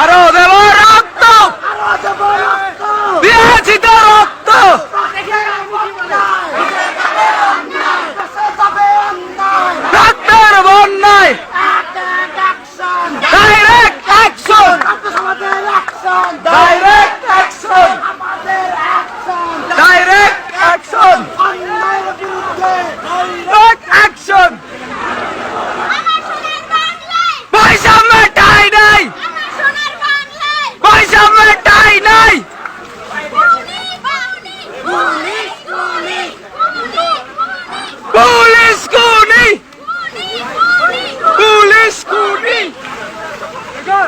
আরও দেব রক্ত। বিরাজিত রক্ত। রক্তের বন্যায়। Direct action direct action direct action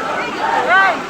Right.